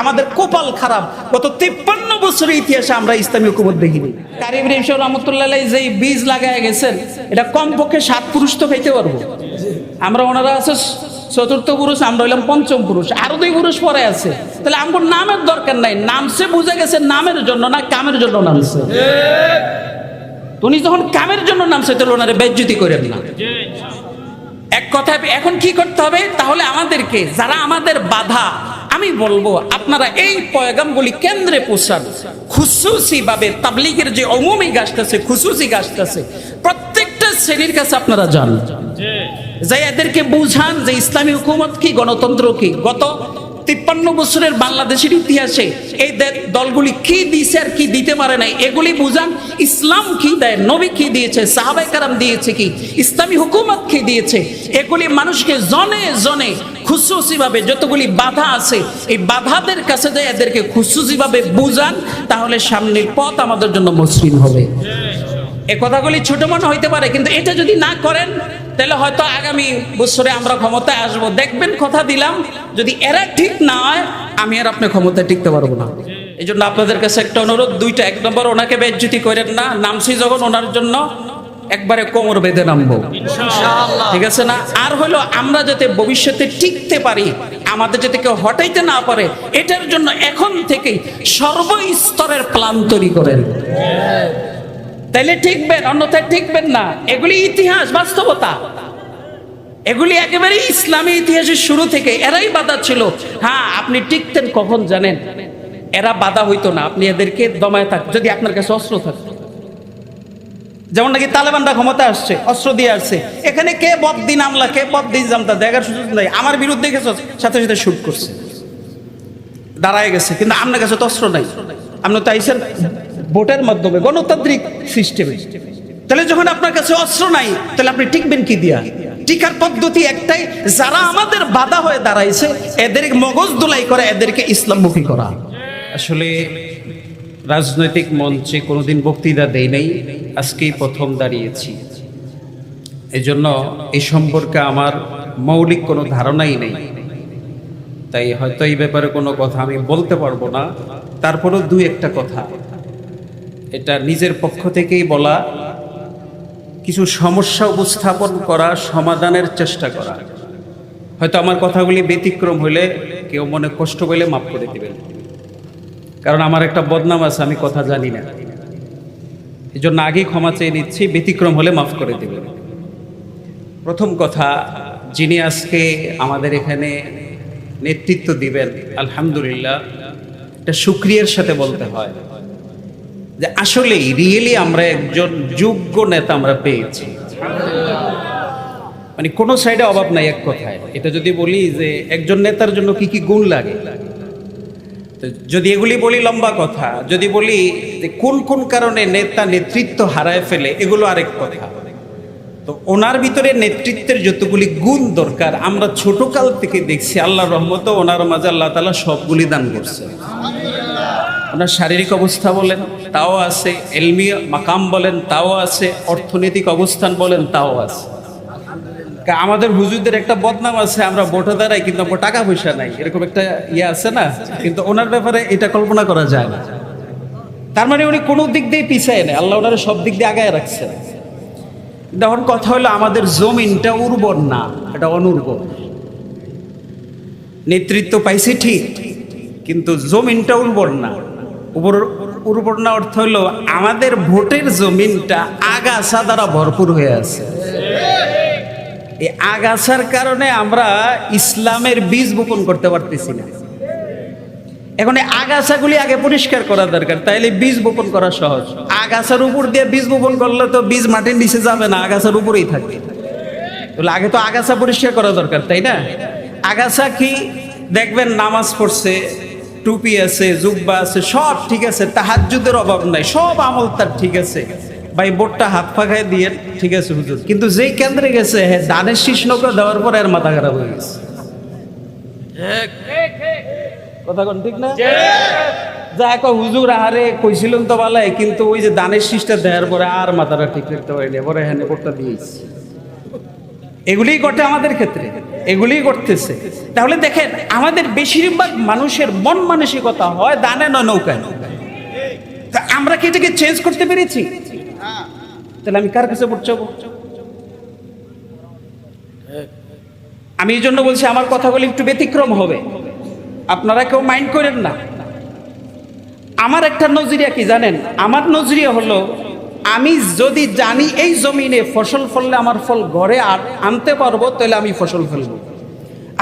আমাদের কপাল খারাপ। গত তিপ্পান্ন বছরের ইতিহাসে আমরা ইসলামী হুকুমত দেখিনি। কারি ইব্রাহিম রহমতুল্লাহ যে বীজ লাগায় গেছেন, এটা কমপক্ষে সাত পুরুষ তো খাইতে পারব। আমরা ওনারা আছে চতুর্থ পুরুষ, আমরা হইলাম পঞ্চম পুরুষ। আরও দুই পুরুষ পরে আছে। তাহলে আমার নামের দরকার নাই। নামছে বুঝে গেছে নামের জন্য না কামের জন্য নামছে উনি যখন কামের জন্য নামছে তাহলে ওনারে বেজ্জুতি করেন না। এক কথায়, এখন কি করতে হবে? তাহলে আমাদেরকে, যারা আমাদের বাধা আমি বলব আপনারা এই পয়গামগুলি কেন্দ্রে পৌঁছান। খুসুসি ভাবে তাবলিগের যে অমুমি গাছটাছে গাছটা আছে প্রত্যেকটা শ্রেণির কাছে আপনারা যান। যে এদেরকে বুঝান যে ইসলামী হুকুমত কি গণতন্ত্র কি গত তিপ্পান্ন বছরের বাংলাদেশের ইতিহাসে এই দলগুলি কি দিয়েছে আর কি দিতে পারে নাই? এগুলি বুঝান, ইসলাম কি দেয়, নবী কি দিয়েছে সাহাবাই কারাম দিয়েছে কি, ইসলামী হুকুমত কি দিয়েছে? এগুলি মানুষকে জনে জনে খুশুসি ভাবে যতগুলি বাধা আছে, এই বাধাদের কাছে যে এদেরকে খুশুসি ভাবে বুঝান, তাহলে সামনের পথ আমাদের জন্য মসৃণ হবে। এ কথাগুলি ছোট মনে হইতে পারে, কিন্তু এটা যদি না করেন তাহলে হয়তো আগামী বছরে আমরা ক্ষমতায় আসব। দেখবেন কথা দিলাম যদি এরা ঠিক না হয় আমি আর আপনি ক্ষমতায় টিকতে পারব না। এই জন্য আপনাদের কাছে একটা অনুরোধ দুইটা এক নম্বর ওনাকে বেজ্জুতি করেন না নামছি যখন ওনার জন্য একবারে কোমর বেঁধে নামবো। ঠিক আছে না? আর হলো আমরা যাতে ভবিষ্যতে টিকতে পারি আমাদের যাতে কেউ হটাইতে না পারে এটার জন্য এখন থেকেই সর্বস্তরের প্ল্যান তৈরি করেন। তাইলে ঠিকবেন, অন্যথায় ঠিকবেন না। এগুলি ইতিহাস, বাস্তবতা। এগুলি একেবারে ইসলামী ইতিহাসের শুরু থেকে, এরাই বাধা ছিল। হ্যাঁ আপনি টিকতেন কখন জানেন? এরা বাধা হইতো না, আপনি এদেরকে দমায় থাক, যদি আপনার কাছে অস্ত্র থাকতো যেমন নাকি তালেবানরা ক্ষমতা আসছে, অস্ত্র দিয়ে আসছে। এখানে কে বদিন আমলা, কে বদিন জামতা দেখার সুযোগ নাই। আমার বিরুদ্ধে গেছে, সাথে সাথে শুট করছে। দাঁড়ায় গেছে, কিন্তু আপনার কাছে তো অস্ত্র নাই। আপনি তো আইসেন ভোটের মাধ্যমে গণতান্ত্রিক সিস্টেমে। তাহলে যখন আপনার কাছে অস্ত্র নাই, তাহলে আপনি টিকবেন কি দিয়া? টিকার পদ্ধতি একটাই, যারা আমাদের বাধা হয়ে দাঁড়াইছে, এদের মগজ দোলাই করে এদেরকে ইসলামমুখী করা। আসলে রাজনৈতিক মঞ্চে কোনোদিন বক্তৃতা দেই নাই, আজকেই প্রথম দাঁড়িয়েছি। এই জন্য এই সম্পর্কে আমার মৌলিক কোনো ধারণাই নেই। তাই হয়তো এই ব্যাপারে কোনো কথা আমি বলতে পারব না। তারপরেও দু একটা কথা। এটা নিজের পক্ষ থেকেই বলা, কিছু সমস্যা উপস্থাপন করা, সমাধানের চেষ্টা করা। হয়তো আমার কথাগুলি ব্যতিক্রম হলে কেউ মনে কষ্ট পেলে মাফ করে দিবেন। কারণ আমার একটা বদনাম আছে, আমি কথা জানি না। এই জন্য আগেই ক্ষমা চেয়ে নিচ্ছি, ব্যতিক্রম হলে মাফ করে দেবেন। প্রথম কথা, যিনি আজকে আমাদের এখানে নেতৃত্ব দিবেন, আলহামদুলিল্লাহ, এটা সুক্রিয়ার সাথে বলতে হয়। যে আসলেই রিয়েলি আমরা একজন যোগ্য নেতা আমরা পেয়েছি। মানে কোনো সাইডে অভাব নাই এক কথায়। এটা যদি বলি যে একজন নেতার জন্য কি কি গুণ লাগে? যদি এগুলি বলি লম্বা কথা, যদি বলি যে কোন কোন কারণে নেতা নেতৃত্ব হারায় ফেলে, এগুলো আরেক কথা। তো ওনার ভিতরে নেতৃত্বের যতগুলি গুণ দরকার, আমরা ছোটকাল থেকে দেখছি আল্লাহ রহমত ওনার মাঝে আল্লাহ তালা সবগুলি দান করছে। ওনার শারীরিক অবস্থা বলেন, তাও আছে। এলমি মাকাম বলেন, তাও আছে। অর্থনৈতিক অবস্থান বলেন, তাও আছে। আমাদের হুজুরদের একটা বদনাম আছে, আমরা ভোটে দাঁড়াই, কিন্তু আমার টাকা পয়সা নাই। এরকম একটা ইয়ে আছে না? কিন্তু ওনার ব্যাপারে এটা কল্পনা করা যায় না। তার মানে উনি কোনো দিক দিয়ে পিছায় নেই, আল্লাহ ওনারা সব দিক দিয়ে আগায় রাখছে তখন কথা হলো আমাদের জমিনটা উর্বর না, এটা অনুর্বর। নেতৃত্ব পাইছি ঠিক, কিন্তু জমিনটা উর্বর না। উর্বর উর্বর না অর্থ হলো, আমাদের ভোটের জমিনটা আগাছা দ্বারা ভরপুর হয়ে আছে। এই আগাছার কারণে আমরা ইসলামের বীজ বপন করতে পারতেছি না। এখন এই আগাছাগুলি আগে পরিষ্কার করা দরকার, তাইলে বীজ বপন করা সহজ। আগাছার উপর দিয়ে বীজ বপন করলে তো বীজ মাটির নিচে যাবে না, আগাছার উপরেই থাকবে। তাহলে আগে তো আগাছা পরিষ্কার করা দরকার, তাই না? আগাছা কি, দেখবেন নামাজ পড়ছে টুপি আছে, জুব্বা আছে, সব ঠিক আছে, তাহাজ্জুদের অভাব নাই, সব আমল তার ঠিক আছে। ভাই, বোটটা হাত পাখায় দিয়ে ঠিক আছে হুজুর। কিন্তু যেই কেন্দ্রে গেছে হ্যাঁ দানের শীষ নৌকা দেওয়ার পর এর মাথা খারাপ হয়ে গেছে। কথা কোন, ঠিক না? যা এক হুজুর আহারে কইছিলেন তো বালাই, কিন্তু ওই যে দানের শীষটা দেওয়ার পরে আর মাথাটা ঠিক রাখতে পারিনি, পরে হ্যাঁ বোটটা দিয়েছি। এগুলিই ঘটে আমাদের ক্ষেত্রে, এগুলিই ঘটতেছে। তাহলে দেখেন, আমাদের বেশিরভাগ মানুষের মন মানসিকতা হয় দানে নয় নৌকায়। তা আমরা কি এটাকে চেঞ্জ করতে পেরেছি? তাহলে আমি কার কাছে পড়ছাবো আমি এই জন্য বলছি, আমার কথাগুলি একটু ব্যতিক্রম হবে। আপনারা কেউ মাইন্ড করেন না। আমার একটা নজরিয়া কি জানেন? আমার নজরিয়া হলো আমি যদি জানি এই জমিনে ফসল ফললে আমার ফল ঘরে আর আনতে পারব, তাহলে আমি ফসল ফেলব।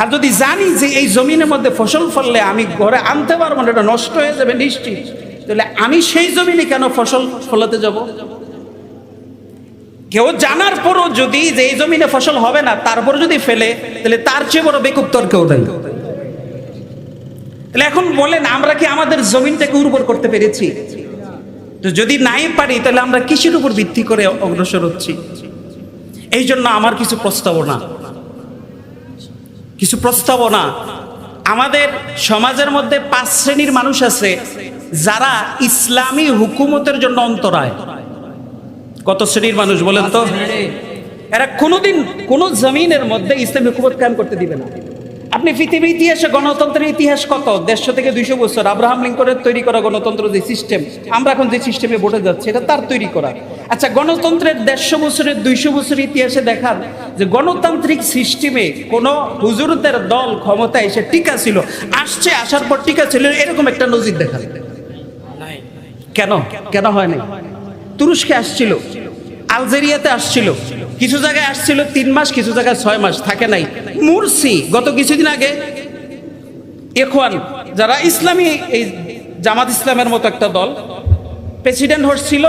আর যদি জানি যে এই জমিনের মধ্যে ফসল ফললে আমি ঘরে আনতে পারব না, এটা নষ্ট হয়ে যাবে নিশ্চিত। তাহলে আমি সেই জমিনে কেন ফসল ফলাতে যাব? কেউ জানার পরও যদি যে এই জমিনে ফসল হবে না, তারপর যদি ফেলে, তাহলে তার চেয়ে বড় বেকুত্তর কেউ নেই তাহলে এখন বলেন, আমরা কি আমাদের জমিনটাকে উর্বর করতে পেরেছি? তো যদি নাই পারি তাহলে আমরা কিসের উপর ভিত্তি করে অগ্রসর হচ্ছি? এই জন্য আমার কিছু প্রস্তাবনা। কিছু প্রস্তাবনা। আমাদের সমাজের মধ্যে পাঁচ শ্রেণির মানুষ আছে যারা ইসলামী হুকুমতের জন্য অন্তরায়। কত শ্রেণির মানুষ বলেন তো? এরা কোনোদিন কোন জমিনের মধ্যে ইসলামী হুকুমত কায়েম করতে দিবে না। আপনি পৃথিবীর ইতিহাসে গণতন্ত্রের ইতিহাস কত? দেড়শো থেকে দুইশো বছর আব্রাহাম লিঙ্কনের তৈরি করা গণতন্ত্র যে সিস্টেম আমরা এখন যে সিস্টেমে ভোটে যাচ্ছি, এটা তার তৈরি করা। আচ্ছা গণতন্ত্রের দেড়শো বছরের দুইশো বছরের ইতিহাসে দেখান যে গণতান্ত্রিক সিস্টেমে কোনো হুজুরদের দল ক্ষমতায় এসে টিকা ছিল, আসছে, আসার পর টিকা ছিল, এরকম একটা নজির দেখান। কেন? কেন হয় নাই? তুরস্কে আসছিল, আলজেরিয়াতে আসছিল কিছু জায়গায় আসছিল তিন মাস, কিছু জায়গায় ছয় মাস, থাকে নাই। মুরসি, গত কিছুদিন আগে এখন যারা ইসলামী, এই জামাত ইসলামের মতো একটা দল, প্রেসিডেন্ট হচ্ছিল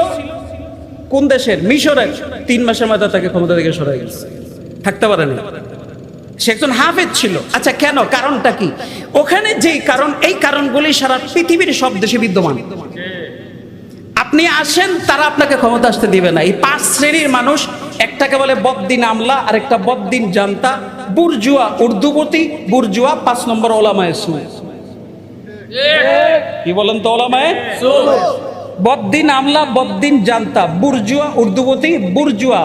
কোন দেশের? মিশরের। তিন মাসের মধ্যে তাকে ক্ষমতা থেকে সরাই গেছে। থাকতে পারেনি সে একজন হাফেজ ছিল। আচ্ছা কেন? কারণটা কি? ওখানে যেই কারণ, এই কারণগুলি সারা পৃথিবীর সব দেশে বিদ্যমান। আপনি আসেন, তারা আপনাকে ক্ষমতা আসতে দিবে না। এই পাঁচ শ্রেণির মানুষ একটাকে বলে বদ্দিন আমলা আর একটা বদ্দিন জানতা, বুর্জুয়া উর্দুপতি বুর্জুয়া পাঁচ নম্বর ওলামায় সময় কি বলেন তো ওলামায়? বদ্দিন আমলা, বদ্দিন জানতা, বুর্জুয়া উর্দুপতি বুর্জুয়া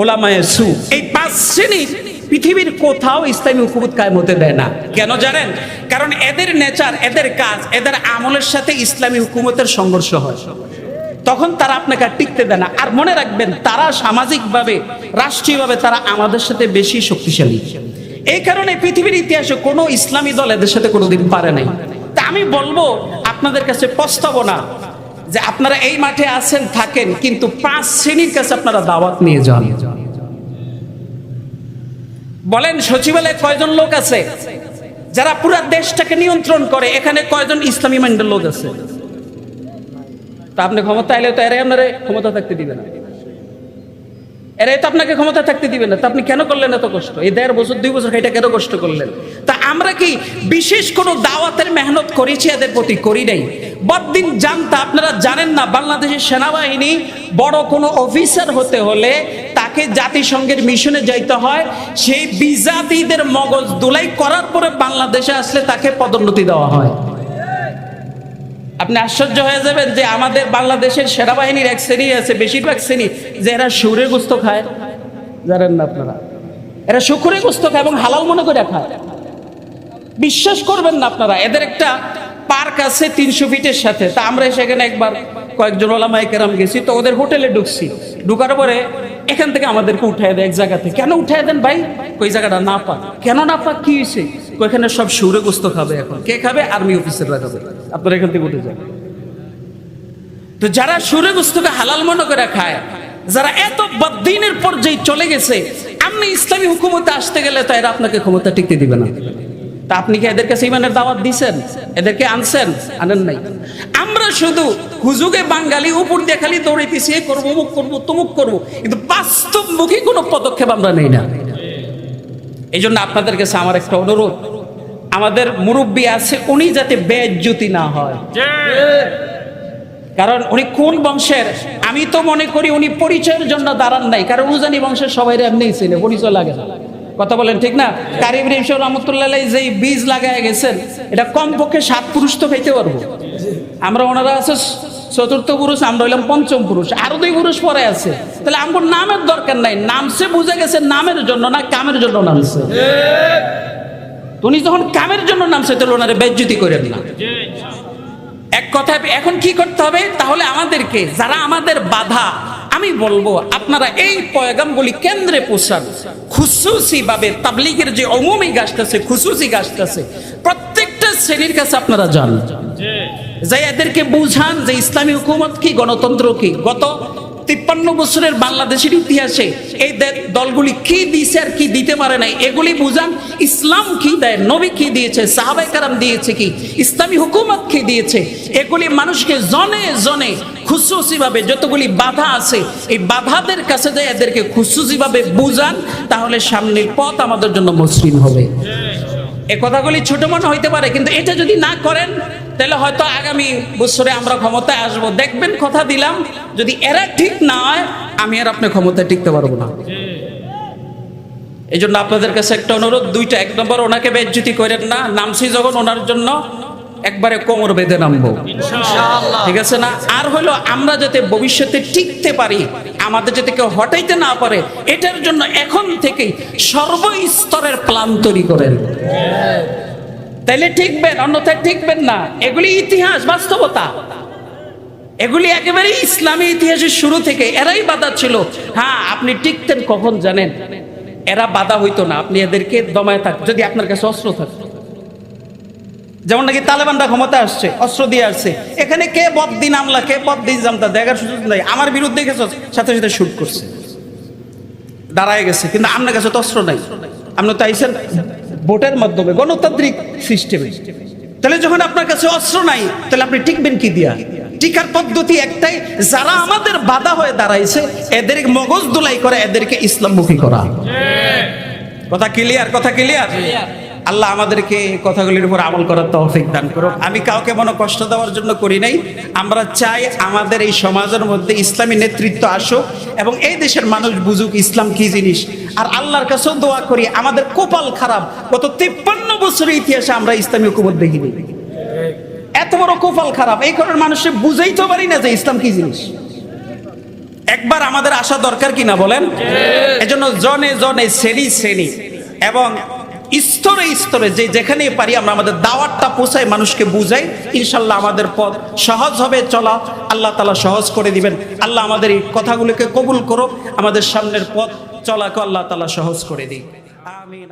ওলামায় সু। এই পাঁচ শ্রেণির পৃথিবীর কোথাও ইসলামী হুকুমত কায়েম হতে দেয় না। কেন জানেন? কারণ এদের নেচার, এদের কাজ, এদের আমলের সাথে ইসলামী হুকুমতের সংঘর্ষ হয়। তখন তারা আপনাকে আর টিকতে দেয় না। আর মনে রাখবেন, তারা সামাজিকভাবে, রাষ্ট্রীয়ভাবে তারা আমাদের সাথে বেশি শক্তিশালী। এই কারণে পৃথিবীর ইতিহাসে কোনো ইসলামী দল এদের সাথে কোনোদিন পারে নাই। তা আমি বলব, আপনাদের কাছে প্রস্তাবনা যে আপনারা এই মাঠে আছেন, থাকেন, কিন্তু পাঁচ শ্রেণির কাছে আপনারা দাওয়াত নিয়ে যান। বলেন, সচিবালয়ে কয়জন লোক আছে? যারা পুরা দেশটাকে নিয়ন্ত্রণ করে, এখানে কয়জন ইসলামী মাইন্ডের লোক আছে? তা আপনি ক্ষমতা এলে তো এরাই আপনারা ক্ষমতা থাকতে দিবে না। এরাই তো আপনাকে ক্ষমতা থাকতে দিবে না। তা আপনি কেন করলেন এত কষ্ট? এই দেড় বছর, দুই বছর এটা কেন কষ্ট করলেন? তা আমরা কি বিশেষ কোনো দাওয়াতের মেহনত করেছি এদের প্রতি? করি নাই। বদিন জানতা আপনারা জানেন না, বাংলাদেশের সেনাবাহিনী বড় কোনো অফিসার হতে হলে তাকে জাতিসংঘের মিশনে যাইতে হয়। সেই বিজাতিদের মগজ দুলাই করার পরে বাংলাদেশে আসলে তাকে পদোন্নতি দেওয়া হয়। আপনি আশ্চর্য হয়ে যাবেন যে আমাদের বাংলাদেশের সেনাবাহিনীর এক শ্রেণি আছে, বেশিরভাগ শ্রেণি, যে এরা সুরের গোস্ত খায়। জানেন না আপনারা? এরা শুকুরের গোস্ত খায় এবং হালাল মনে করে খায়। বিশ্বাস করবেন না আপনারা, এদের একটা পার্ক আছে তিনশো ফিটের সাথে। তা আমরা সেখানে একবার কয়েকজন ওলামাই কেরাম গেছি, তো ওদের হোটেলে ঢুকছি। ঢুকার পরে এখান থেকে আমাদেরকে উঠাই দেয় এক জায়গাতে কেন উঠাই দেন ভাই? ওই জায়গাটা? না পাক কেন না পাক কি হয়েছে ওইখানে সব সুরে গোস্ত খাবে এখন। কে খাবে? আর্মি অফিসাররা খাবে। আপনারা এখান থেকে উঠে যান। তো যারা সুরে গোস্তকে হালাল মনে করে খায়, যারা এত বদিনের পর্যায়ে চলে গেছে আপনি ইসলামী হুকুমতে আসতে গেলে তো এরা আপনাকে ক্ষমতা টিকতে দিবে না। তা আপনি কি এদের কাছে ইমানের দাওয়াত দিছেন? এদেরকে আনছেন? আনেন নাই। আমরা শুধু হুজুগে বাঙালি, উপর দিয়ে খালি দৌড়াইতেছি, এ করব, অমুক করব, তমুক করব। কিন্তু বাস্তবমুখী কোনো পদক্ষেপ আমরা নেই না। এই জন্য আপনাদের কাছে আমার একটা অনুরোধ আমাদের মুরব্বী আছে, উনি যাতে বেজ্জতি না হয়। কারণ উনি কোন বংশের? আমি তো মনে করি উনি পরিচয়ের জন্য দাঁড়ান নাই, কারণ উজানি বংশের সবাই এমনি ছিল, পরিচয় লাগে না। কথা বলেন ঠিক না? কারিম রিমশর রহমতুল্লাহ যেই বীজ লাগায় গেছেন, এটা কমপক্ষে সাত পুরুষ তো খাইতে পারব। আমরা ওনারা আছে চতুর্থ পুরুষ, আমরা হইলাম পঞ্চম পুরুষ, আরও দুই পুরুষ পরে আছে। তাহলে আমার নামের দরকার নাই নামছে বুঝে গেছে নামের জন্য না কামের জন্য নামছে। উনি যখন কামের জন্য নামছে, তাহলে ওনারে বেজ্জুতি করেন না এক কথায়, এখন কি করতে হবে? তাহলে আমাদেরকে, যারা আমাদের বাধা, আমি বলব, আপনারা এই পয়গামগুলি কেন্দ্রে পোষান খুশুসি ভাবে তাবলিগের যে অমুমি গাছটাছে খুশুসি গাছটাছে, প্রত্যেকটা শ্রেণির কাছে আপনারা যান। যে এদেরকে বুঝান যে ইসলামী হুকুমত কি, গণতন্ত্র কি। গত তিপ্পান্ন বছরের বাংলাদেশের ইতিহাসে এই দলগুলি কি দিয়েছে আর কি দিতে পারে নাই, এগুলি বুঝান। ইসলাম কি দেয়, নবী কি দিয়েছে সাহাবাই কারাম দিয়েছে কি, ইসলামী হুকুমত কি দিয়েছে, এগুলি মানুষকে জনে জনে খুশুসি ভাবে যতগুলি বাধা আছে, এই বাধাদের কাছে যে এদেরকে খুশুসি ভাবে বুঝান, তাহলে সামনের পথ আমাদের জন্য মসৃণ হবে। এ কথাগুলি ছোট মনে হইতে পারে, কিন্তু এটা যদি না করেন, তাহলে হয়তো আগামী বছরে আমরা ক্ষমতায় আসব। দেখবেন কথা দিলাম যদি এরা ঠিক না হয় আমি আর আপনি ক্ষমতায় টিকতে পারব না। এই জন্য আপনাদের কাছে একটা অনুরোধ দুইটা এক নম্বর ওনাকে বেজ্জুতি করেন না নামছি যখন ওনার জন্য একবারে কোমর বেঁধে নামবো। ঠিক আছে না? আর হলো আমরা যাতে ভবিষ্যতে টিকতে পারি আমাদের যাতে কেউ হটাইতে না পারে এটার জন্য এখন থেকেই সর্বস্তরের প্ল্যান তৈরি করেন। তাইলে ঠিকবেন অন্যথায় ঠিকবেন না। এগুলি ইতিহাস বাস্তবতা। এগুলি একেবারে ইসলামী ইতিহাসের শুরু থেকে এরাই বাধা ছিল। হ্যাঁ আপনি টিকতেন কখন জানেন? এরা বাধা হইতো না, আপনি এদেরকে দমায় থাক, যদি আপনার কাছে অস্ত্র থাকতো যেমন নাকি তালেবানরা ক্ষমতা আসছে, অস্ত্র দিয়ে আসছে। এখানে কে বদ্দিন আমলা, কে বদ্দিন জামতা, দেখার সুযোগ নাই। আমার বিরুদ্ধে গেছে সাথে সাথে শুট করছে। দাঁড়ায় গেছে, কিন্তু আপনার কাছে তো অস্ত্র নাই। আপনি তো আইসেন ভোটের মাধ্যমে, গণতান্ত্রিক সিস্টেমে তাহলে যখন আপনার কাছে অস্ত্র নাই, তাহলে আপনি টিকবেন কি দিয়া? টিকার পদ্ধতি একটাই, যারা আমাদের বাধা হয়ে দাঁড়াইছে, এদের মগজ দুলাই করে, এদেরকে ইসলামমুখী করা। কথা ক্লিয়ার কথা ক্লিয়ার আল্লাহ আমাদেরকে কথাগুলির উপর আমল করার তৌফিক দান করো আমি কাউকে মনে কষ্ট দেওয়ার জন্য করি নাই। আমরা চাই আমাদের এই সমাজের মধ্যে ইসলামী নেতৃত্ব আসুক এবং এই দেশের মানুষ বুঝুক ইসলাম কি জিনিস। আর আল্লাহর কাছেও দোয়া করি, আমাদের কপাল খারাপ। গত তিপ্পান্ন বছরের ইতিহাসে আমরা ইসলামী হুকুমত দেখিনি এত বড় কপাল খারাপ, এই কারণে মানুষে তো পারি না যে ইসলাম কি জিনিস। একবার আমাদের আসা দরকার কিনা বলেন? এজন্য জনে জনে, শ্রেণি শ্রেণি এবং স্তরে স্তরে যে যেখানে পারি আমরা আমাদের দাওয়াতটা পোষাই মানুষকে বুঝাই, ইনশাল্লাহ আমাদের পথ সহজ হবে, চলা। আল্লাহ তালা সহজ করে দিবেন। আল্লাহ আমাদের এই কথাগুলোকে কবুল করো আমাদের সামনের পথ চলাকে আল্লাহ তালা সহজ করে দিই আমিন।